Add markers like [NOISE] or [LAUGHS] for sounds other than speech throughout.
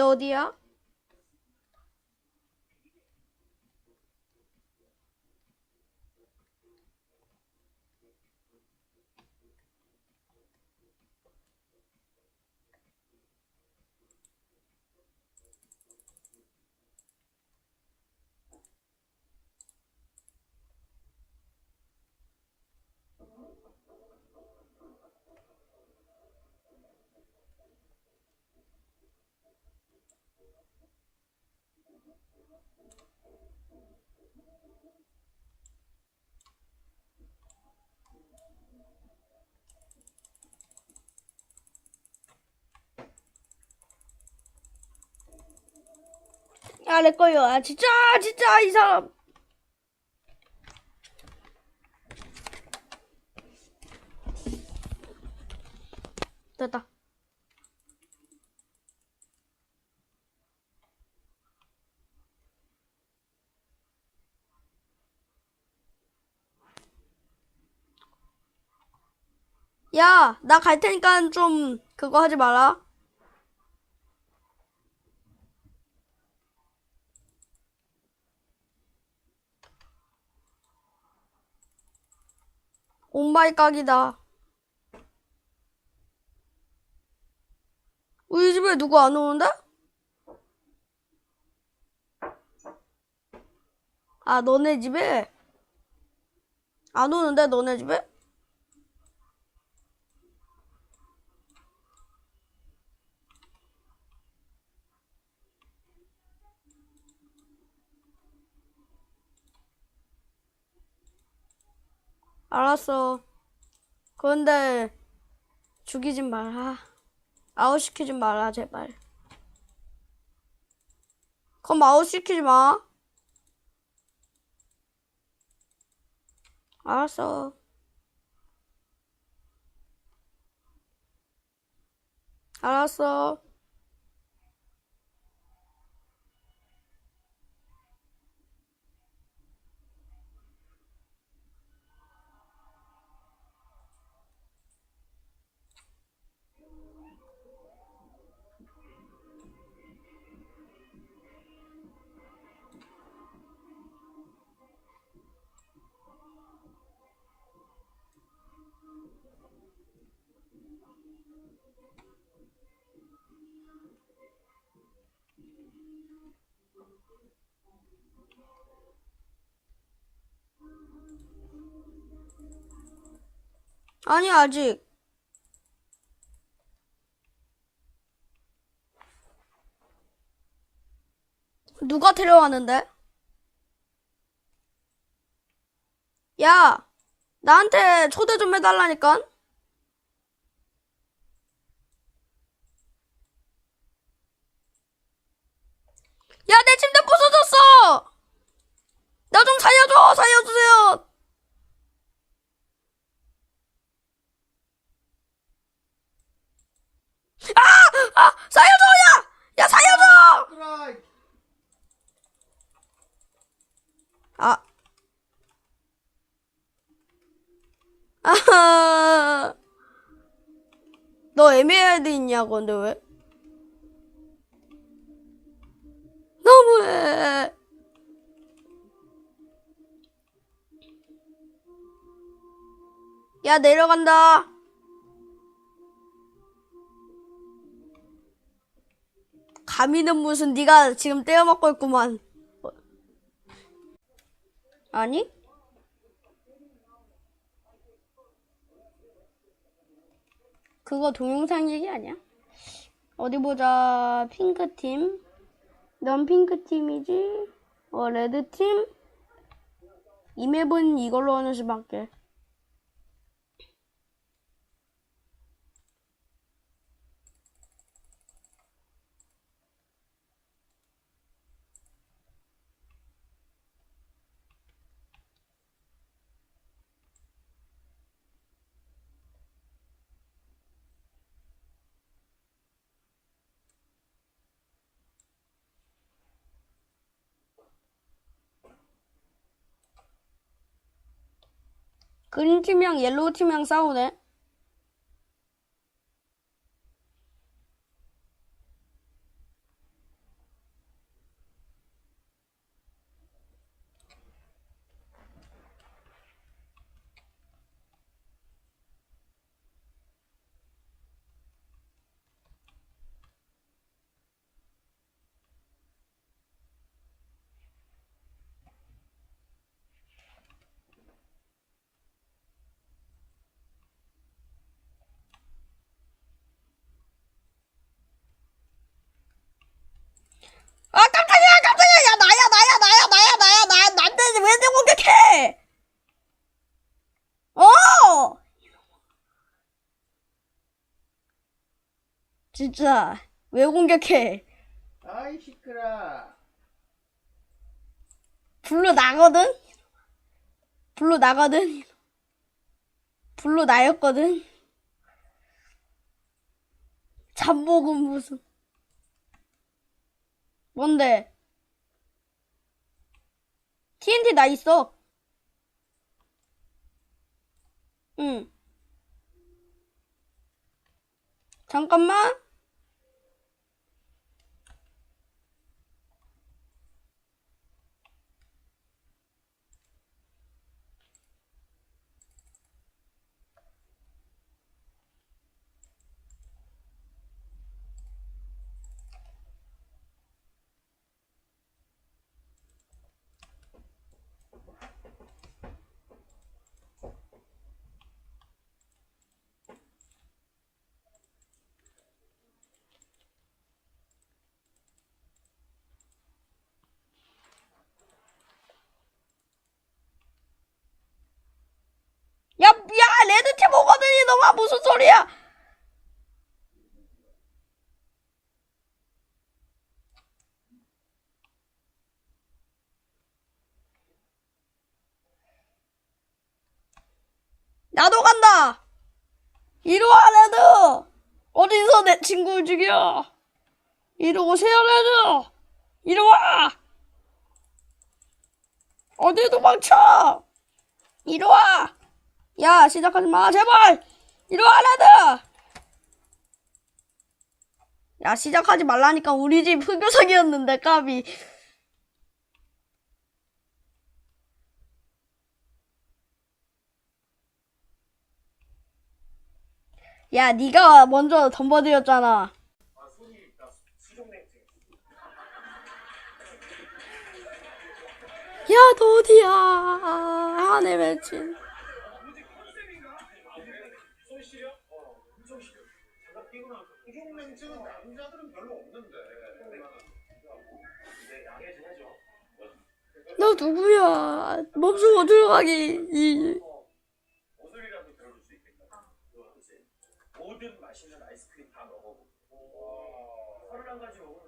너 어디야? 아, 내 거요. 아, 진짜, 진짜, 이 사람. 됐다. 야, 나 갈 테니까 좀 그거 하지 마라. 온마이 각이다. 우리 집에 누구 안 오는데? 아, 너네 집에? 안 오는데, 너네 집에? 알았어. 그런데 죽이지 마라. 아웃시키지 마라, 제발. 그럼 아웃시키지 마. 알았어. 알았어. 아니, 아직. 누가 데려왔는데? 야, 나한테 초대 좀 해달라니까? 야, 내 침대 부서졌어! 나 좀 살려줘! 살려주세요! 아! 살려줘! 야! 야, 살려줘! 아. 아하. [LAUGHS] 너 에메랄드 있냐고, 근데 왜? 야, 내려간다. 감히는 무슨 네가 지금 떼어먹고 있구만. 어. 아니? 그거 동영상 얘기 아니야? 어디 보자. 핑크팀. 넌 핑크팀이지? 어, 레드팀? 이 맵은 이걸로 하는 수밖에. 그린 팀이랑 옐로우 팀이랑 싸우네. 어! 진짜 왜 공격해? 아이 시끄라. 불로 나거든? 불로 나거든? 불로 나였거든? 잠복은 무슨 뭔데? TNT 나 있어. 응. 잠깐만. 야, 야, 레드팀 무슨 소리야? 나도 간다. 이리 와, 레드. 어디서 내 친구를 죽여? 이리 오세요, 레드. 이리 와. 어디 도망쳐? 이리 와. 야, 시작하지 마, 제발! 레드! 야, 시작하지 말라니까 우리 집 흑요석이었는데, 까비. 야, 네가 먼저 덤버드렸잖아. 야, 너 어디야? 하늘 맺힌. 이종냉증은 남자들은 별로 없는데. 너 누구야? 몸속 어디로 가기? 이. 오늘이라도 들어줄 수 있겠다. 그렇지. 모든 맛있는 아이스크림 다 먹어보고. 서른 한 가지 먹으면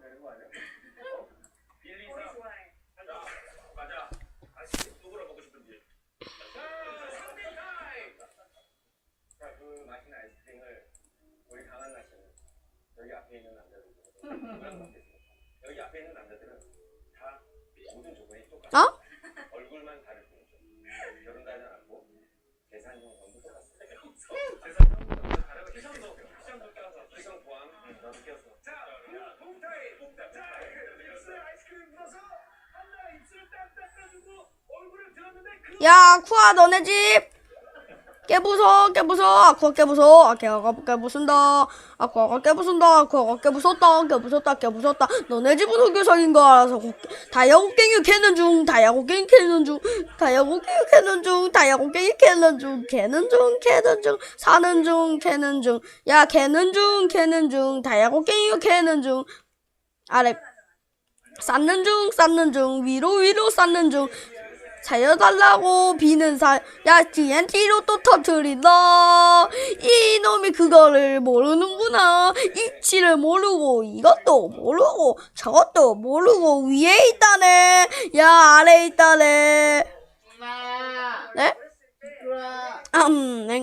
앞에 있는 남자들 여기 앞에 있는 남자들은 다 모든 조건이 똑같아. 어? [LAUGHS] 얼굴만 다를 뿐이죠. 결혼도 하지 않았고 재산용 전부 똑같아. 전부 다르고 희성도 희성도 껴서 희성 포함 너도 껴서. 자, 동타이 동타. 자, 입술에 아이스크림 묻어서 한나 입술을 딱 닦아주고 얼굴을 들었는데 그 야, 쿠아, 너네 집! 깨부숴, 깨부숴, 아쿠아 깨부숴, 아쿠아가 깨부순다, 아쿠아가 깨부순다, 아쿠아가 깨부쉈다, 깨부쉈다, 깨부쉈다. 너네 집은 흑유석인 거 알아서 다이아고갱이 캐는 중, 다이아고갱이 캐는 중, 다이아고갱이 캐는 중, 다이아고갱이 캐는 중, 캐는 중, 캐는 중, 사는 중, 캐는 중, 야, 캐는 중, 캐는 중, 다이아고갱이 캐는 중, 아래, 쌓는 중, 쌓는 중, 위로, 위로 쌓는 중, 살려달라고 비는 사, 야, TNT로 또 터트린다. 이놈이 그거를 모르는구나. 이치를 모르고, 이것도 모르고, 저것도 모르고, 위에 있다네. 야, 아래 있다네. 네? 음, 네.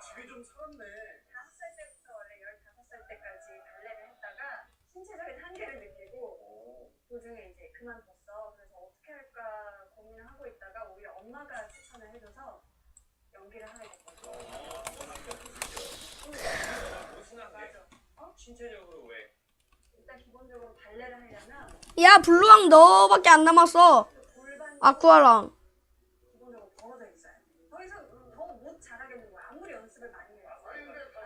집이 좀 살았네. 다섯 살 때부터 원래 열다섯 살 때까지 발레를 했다가 신체적인 한계를 느끼고 도중에 이제 그만뒀어. 그래서 어떻게 할까 고민을 하고 있다가 오히려 엄마가 추천을 해줘서 연기를 하게 됐거든. 무슨한 게 맞아. 신체적으로 왜? 일단 기본적으로 발레를 하려면 야, 블루왕 너밖에 안 남았어. 골반 아쿠아랑. 기본적으로 벌어져 있어야 돼. 더 이상 더 못 잘하겠는 거야. 아무리 연습을 많이 해도.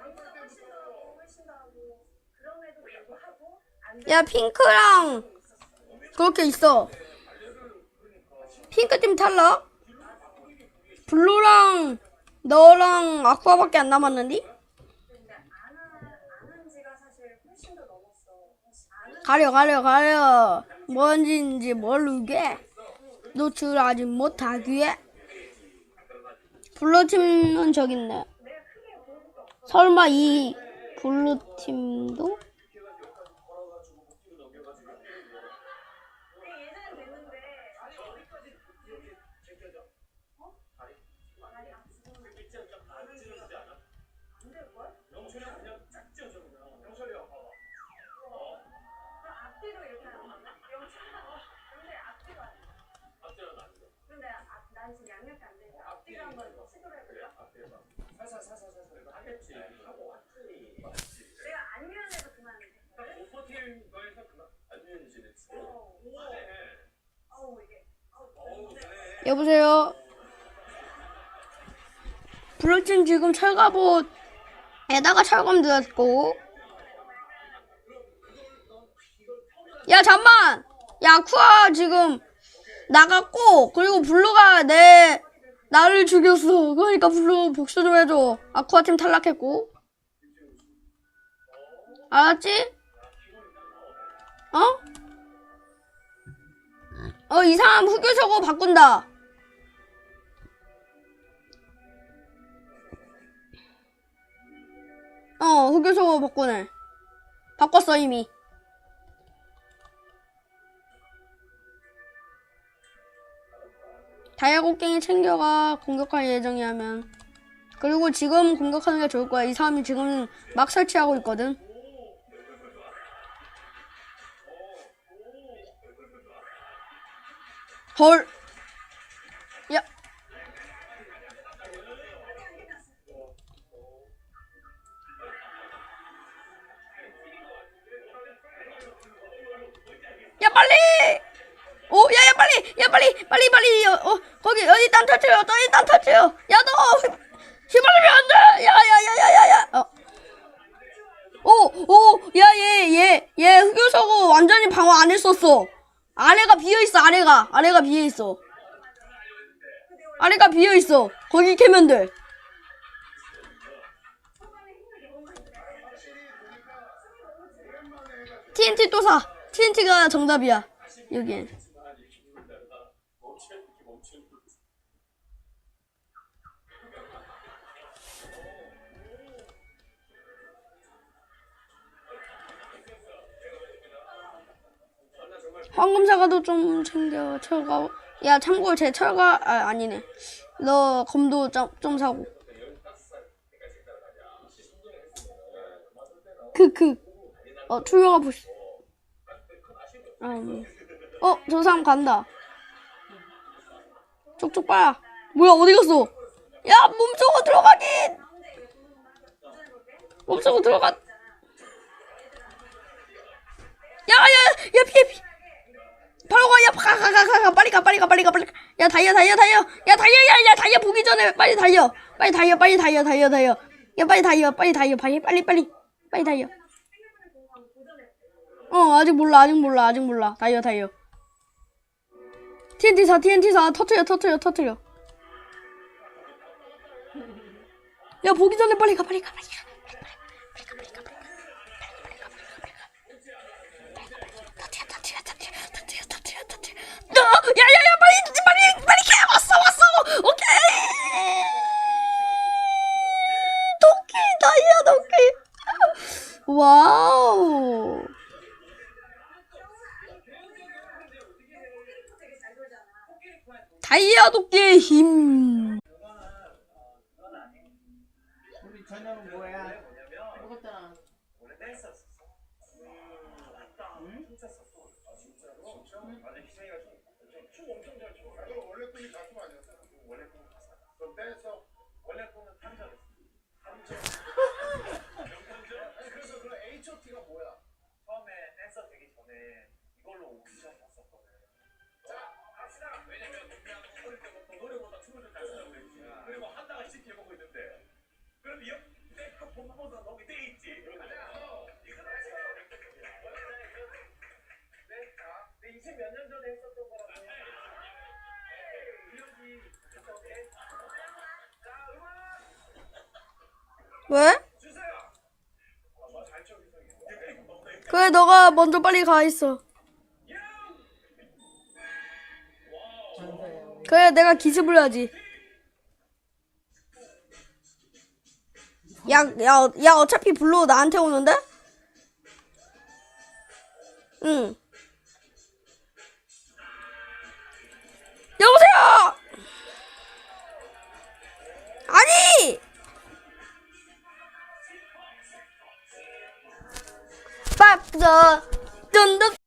아무보다 훨씬 더 하고 훨씬 더 하고 그럼에도 불구하고 안 야, 핑크랑 그렇게 있어. 핑크팀 탈락. 블루랑 너랑 아쿠아밖에 안 남았는데 안, 하, 안한 지가 사실 훨씬 더 넘었어. 아는 가려 가려 가려 뭔지인지 모르게 노출하지 못하기에 블루팀은 저기 있네. 설마 이 블루 팀도 걸어가지고 목뒤로 넘겨가지고 근데 예전에 됐는데 어디까지 이렇게 제껴져? 어? 다리? 다리 앞으로 밑에 좀안 찢어지지 않아? 안 될걸? 영철이 형 그냥 쫙 찢어져 그냥 영철이 형 봐봐 어? 그럼 앞뒤로 이렇게 하는 건가? 영차 근데 앞뒤로 안 돼. 앞뒤로는 안 돼. 근데 앞, 난 지금 양옆이 안 되니까 앞뒤로 한번 시도를 그래 해볼까? 앞에 봐 살살 살살 살살 이거 하겠지 하고 왔지 맞지 내가 안 유연해도 그만 딱못 버티는 거에서 그만 안 유연해지겠지 어. 어우 이게. 어우 어우 근데 네. 여보세요. 블루팀 지금 철갑옷에다가 철검 들었고. 야 잠만. 야 쿠아 지금 나갔고 그리고 블루가 내 나를 죽였어. 그러니까 블루 복수 좀 해줘. 아쿠아 팀 탈락했고. 알았지? 어? 어, 이 사람 흑유서고 바꾼다. 어, 흑유서고 바꾸네. 바꿨어, 이미. 다이아 곡괭이 챙겨가 공격할 예정이라면. 그리고 지금 공격하는 게 좋을 거야. 이 사람이 지금 막 설치하고 있거든. 헐. 야. 야 빨리! 오, 야, 야, 빨리! 야, 빨리! 빨리, 빨리! 어, 어 거기, 여기 딴 터치요! 여기 딴 터치요! 야, 너! 휘- 휘발리면 안 돼! 야, 야, 야, 야, 야, 야! 어. 오, 오, 야, 얘, 얘, 얘 흑요석고 완전히 방어 안 했었어. 아래가 비어있어, 아래가. 아래가 비어있어. 아래가 비어있어. 거기 캐면 돼. TNT 또 사. TNT가 정답이야. 여기 황금 사과도 좀 챙겨. 철가. 야, 참고로 제 철가, 아, 아니네. 너 검도 좀, 좀 사고. 그, 그. 어, 부시. 음. 어, 저 사람 간다. 쪽쪽 봐. 뭐야, 어디 갔어? 야, 몸속으로 들어가긴! 몸속으로 들어가. 야, 야, 야, 피해, 피해. 바로 가, 야, 가, 가, 가, 가, 가, 빨리 가, 빨리 가, 빨리 가, 빨리 가. 야, 달려, 달려, 달려. 야, 달려, 야, 야, 달려, 보기 전에 빨리 달려. 빨리 달려, 빨리 달려, 달려, 달려. 야, 빨리 달려, 빨리 달려, 빨리, 빨리, 빨리, 빨리 달려. 어, 아직 몰라, 아직 몰라, 아직 몰라. 달려, 달려. TNT 사, TNT 사, 터트려, 터트려, 터트려. 야, 보기 전에 빨리 가, 빨리 가, 빨리 가. 터트려, 터트려, 터트려, 터트려, 터트려, 터트려. 너, 야, 야, 야, 빨리, 빨리, 빨리 캐, 왔어, 왔어. 오케이. 도끼, 다이아 도끼. 와우. 다이아 도끼의 힘. 우리 저녁은 뭐야? 먹었잖아. 원래 댄스였었어 음 맞다 춤췄었어 아 진짜로? 진짜? 아니 희성이가 좀, 춤 엄청 잘 춰. 그럼 원래 꿈이 가수 아니었어? 원래 꿈은 가사 그럼 댄서 원래 꿈은 탐정이었어. 탐정 아니 그래서 그 H.O.T.가 뭐야? 처음에 댄서 되기 전에 이걸로 오디션 봤었거든. 자 갑시다. 왜냐면 분명 어릴 때부터 노래보다 춤을 좀 잘 추라고 그랬지 그리고 하다가 시켜보고 있는데 그럼 이 내가 본보다 너무 돼 있지 가자 이거 다시 네, 자, 내 20 몇 년 전에 했었던 거라고 이현지 그쵸 오케이 자 음악 왜? 그래, 너가 먼저 빨리 가 있어. 그래, 내가 기습을 하지. 야, 야, 야, 어차피 블루 나한테 오는데? 응. 여보세요! 아니! Pop the thunder